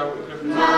I would have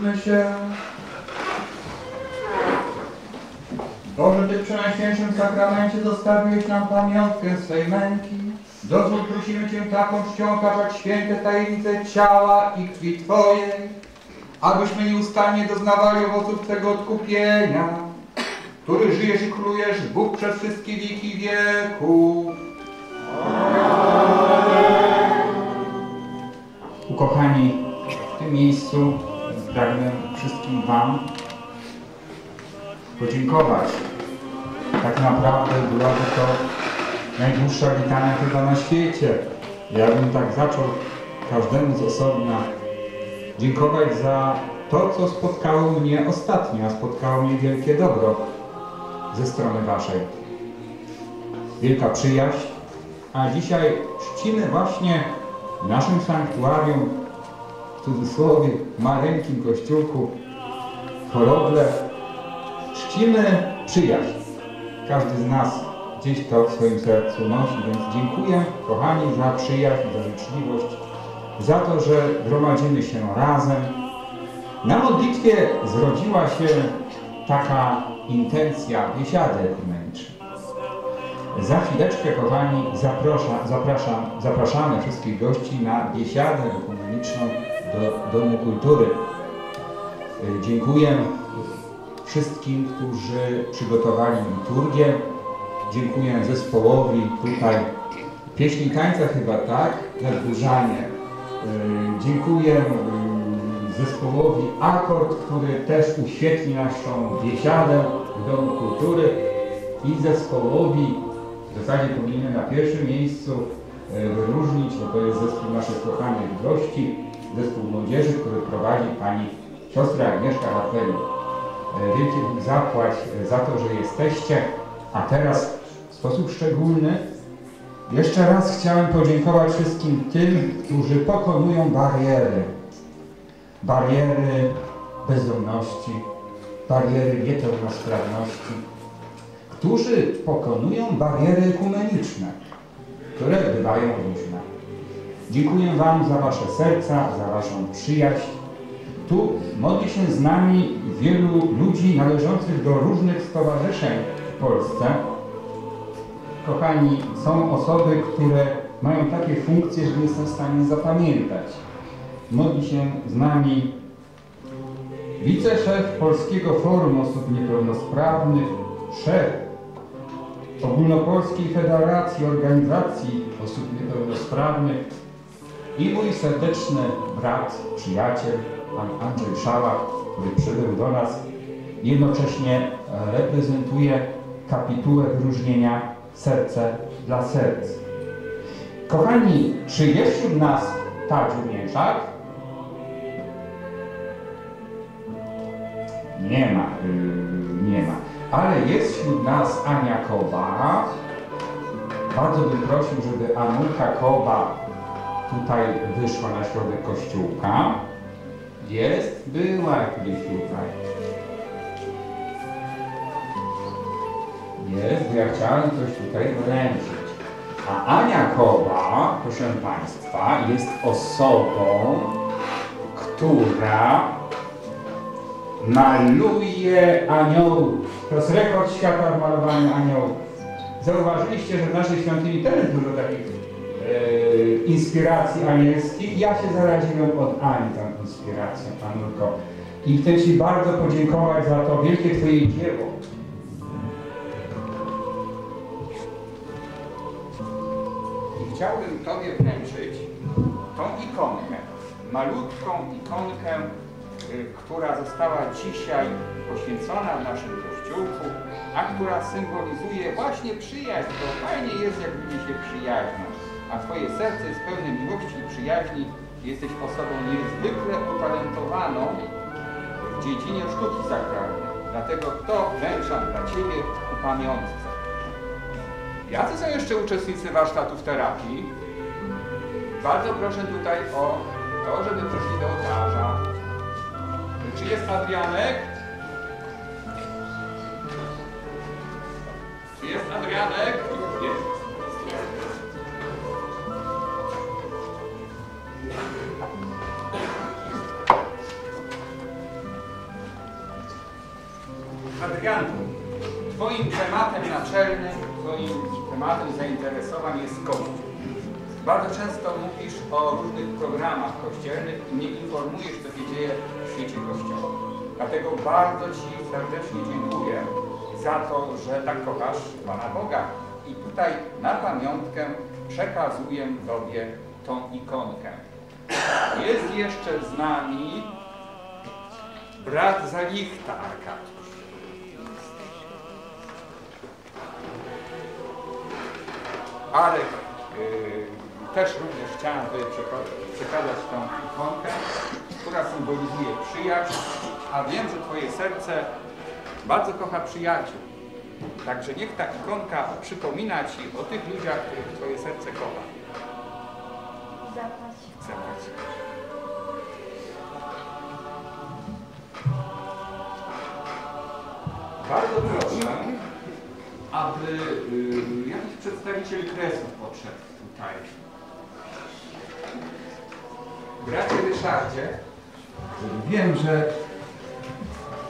się. Boże, Ty w Przenajświętszym Sakramencie zostawiłeś nam pamiątkę swej męki. Dozwól prosimy Cię taką czcią okażać święte tajemnice ciała i krwi Twojej, abyśmy nieustannie doznawali owoców Twego odkupienia, który żyjesz i królujesz Bóg przez wszystkie wieki wieków. Ukochani, w tym miejscu pragnę wszystkim Wam podziękować. Tak naprawdę byłaby to najdłuższa witania chyba na świecie. Ja bym tak zaczął każdemu z osobna dziękować za to, co spotkało mnie ostatnio, a spotkało mnie wielkie dobro ze strony Waszej. Wielka przyjaźń, a dzisiaj czcimy właśnie w naszym sanktuarium, w cudzysłowie, maleńkim kościółku, choroble, czcimy przyjaźń. Każdy z nas gdzieś to w swoim sercu nosi, więc dziękuję kochani za przyjaźń, za życzliwość, za to, że gromadzimy się razem. Na modlitwie zrodziła się taka intencja biesiady ekumenicznej. Za chwileczkę, kochani, zaprasza, zapraszam, zapraszamy wszystkich gości na biesiadę ekumeniczną do Domu Kultury. Y, Dziękuję wszystkim, którzy przygotowali liturgię. Dziękuję zespołowi tutaj, pieśni tańca chyba, tak? Nadburzanie. Y, Dziękuję y, zespołowi Akord, który też uświetli naszą biesiadę w Domu Kultury i zespołowi, w zasadzie powinienem na pierwszym miejscu wyróżnić, bo to jest zespół naszych kochanych gości, zespół młodzieży, który prowadzi pani siostra Agnieszka Hartweli. E, Wielki zapłać e, za to, że jesteście. A teraz w sposób szczególny jeszcze raz chciałem podziękować wszystkim tym, którzy pokonują bariery. Bariery bezdomności, bariery niepełnosprawności, którzy pokonują bariery ekumeniczne, które bywają różne. Dziękuję Wam za Wasze serca, za Waszą przyjaźń, tu modli się z nami wielu ludzi należących do różnych stowarzyszeń w Polsce. Kochani, są osoby, które mają takie funkcje, że nie jestem w stanie zapamiętać. Modli się z nami wiceszef Polskiego Forum Osób Niepełnosprawnych, szef Ogólnopolskiej Federacji Organizacji Osób Niepełnosprawnych i mój serdeczny brat, przyjaciel, pan Andrzej Szała, który przybył do nas, jednocześnie e, reprezentuje kapitułę wyróżnienia Serce dla Serc. Kochani, czy jest wśród nas Tadziu Mieszak? Nie ma, yy, nie ma. Ale jest wśród nas Ania Koba. Bardzo bym prosił, żeby Anulka Koba tutaj wyszła na środek kościółka. Jest, była gdzieś tutaj. Jest, bo ja chciałem coś tutaj wręczyć. A Ania Koba, proszę Państwa, jest osobą, która maluje aniołów. To jest rekord świata w malowaniu aniołów. Zauważyliście, że w naszej świątyni też dużo takich inspiracji anielskich. Ja się zaraziłem od Ani tą inspiracją, Anulko. I chcę Ci bardzo podziękować za to wielkie Twoje dzieło. I chciałbym Tobie wręczyć tą ikonkę, malutką ikonkę, y, która została dzisiaj poświęcona w naszym kościółku, a która symbolizuje właśnie przyjaźń, bo fajnie jest, jak ludzie się przyjaźnią, a Twoje serce jest pełne miłości i przyjaźni. Jesteś osobą niezwykle utalentowaną w dziedzinie sztuki sakralnej. Dlatego to wręczam dla Ciebie ku pamiątce. Jacy są jeszcze uczestnicy warsztatów terapii? Bardzo proszę tutaj o to, żeby przyszli do ołtarza. Czy jest Adrianek? Czy jest Adrianek? Adrianku, Twoim tematem naczelnym, Twoim tematem zainteresowań jest Kościół. Bardzo często mówisz o różnych programach kościelnych i nie informujesz, co się dzieje w świecie Kościoła. Dlatego bardzo Ci serdecznie dziękuję za to, że tak kochasz Pana Boga. I tutaj na pamiątkę przekazuję Tobie tą ikonkę. Jest jeszcze z nami brat Zalichta Arkadiusz. Arek yy, też również chciałem tutaj przeka- przekazać tą ikonkę, która symbolizuje przyjaciół, a wiem, że Twoje serce bardzo kocha przyjaciół. Także niech ta ikonka przypomina Ci o tych ludziach, których Twoje serce kocha. Zapłać. Zobacz. Bardzo proszę, aby y, jakiś przedstawiciel kresów podszedł tutaj. Bracie Ryszardzie, wiem, że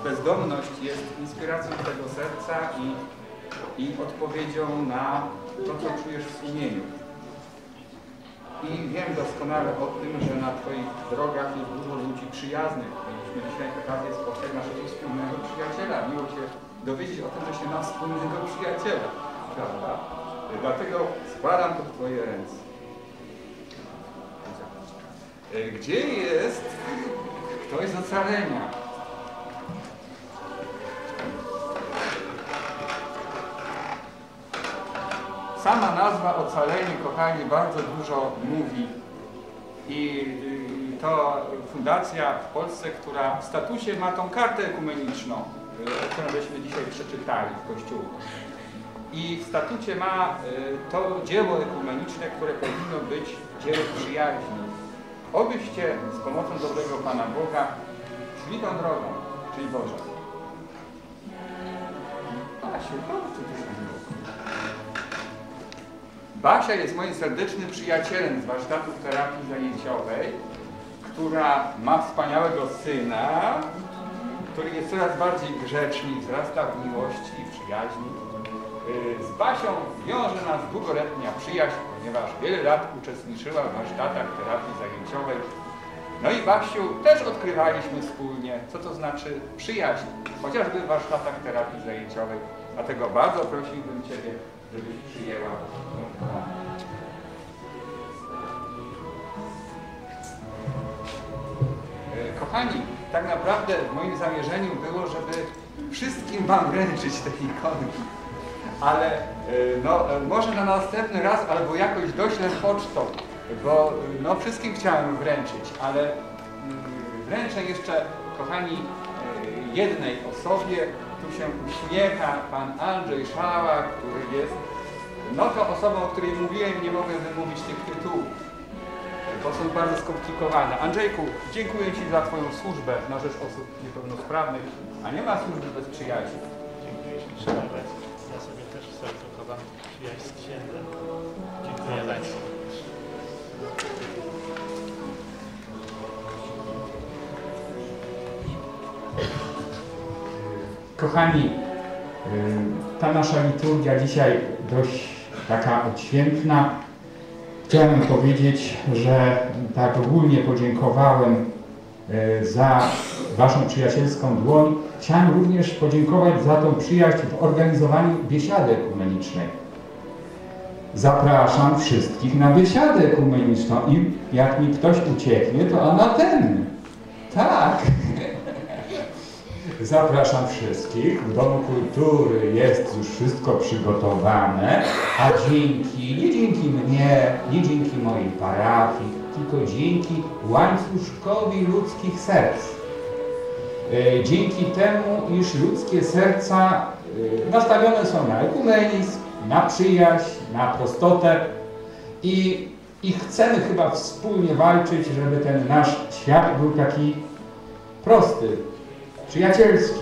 bezdomność jest inspiracją tego serca i, i odpowiedzią na to, co czujesz w sumieniu. I wiem doskonale o tym, że na Twoich drogach jest dużo ludzi przyjaznych. Mieliśmy dzisiaj okazję spotkać naszego wspólnego przyjaciela. Miło się dowiedzieć o tym, że się ma wspólnego przyjaciela. Prawda? Dlatego składam to w Twoje ręce. Gdzie jest ktoś z ocalenia? Sama nazwa ocalenie, kochani, bardzo dużo mówi. I y, to fundacja w Polsce, która w statusie ma tą kartę ekumeniczną, y, którą żeśmy dzisiaj przeczytali w Kościołu. I w statucie ma y, to dzieło ekumeniczne, które powinno być dziełem przyjaźni. Obyście z pomocą dobrego Pana Boga szli tą drogą, czyli Bożą. Asiu, chodź tu do Basia jest moim serdecznym przyjacielem z warsztatów terapii zajęciowej, która ma wspaniałego syna, który jest coraz bardziej grzeczny wzrasta w miłości i przyjaźni. Yy, Z Basią wiąże nas długoletnia przyjaźń, ponieważ wiele lat uczestniczyła w warsztatach terapii zajęciowej. No i Basiu też odkrywaliśmy wspólnie, co to znaczy przyjaźń, chociażby w warsztatach terapii zajęciowej. Dlatego bardzo prosiłbym Ciebie, żebyś przyjęła Kochani, tak naprawdę w moim zamierzeniu było, żeby wszystkim Wam wręczyć te ikonki. Ale e, no, e, może na następny raz albo jakoś doślę pocztą, bo e, no, wszystkim chciałem wręczyć, ale mm, wręczę jeszcze, kochani, e, jednej osobie. Tu się uśmiecha pan Andrzej Szała, który jest no to osobą, o której mówiłem, nie mogłem wymówić tych tytułów bo są bardzo skomplikowane. Andrzejku, dziękuję Ci za Twoją służbę na rzecz osób niepełnosprawnych, a nie ma służby bez przyjaźni. Dziękuję ślicznie nawet. Ja sobie też w sercu chowam przyjaźń z księdzem. Dziękuję bardzo. Kochani, y, ta nasza liturgia dzisiaj dość taka odświętna. Chciałem powiedzieć, że tak ogólnie podziękowałem y, za Waszą przyjacielską dłoń. Chciałem również podziękować za tą przyjaźń w organizowaniu biesiady ekumenicznej. Zapraszam wszystkich na biesiadę ekumeniczną i jak mi ktoś ucieknie, to anatem. Tak. Zapraszam wszystkich. W Domu Kultury jest już wszystko przygotowane, a dzięki, nie dzięki mnie, nie dzięki mojej parafii, tylko dzięki łańcuszkowi ludzkich serc. E, Dzięki temu, iż ludzkie serca e, nastawione są na ekumenizm, na przyjaźń, na prostotę i, i chcemy chyba wspólnie walczyć, żeby ten nasz świat był taki prosty, przyjacielski,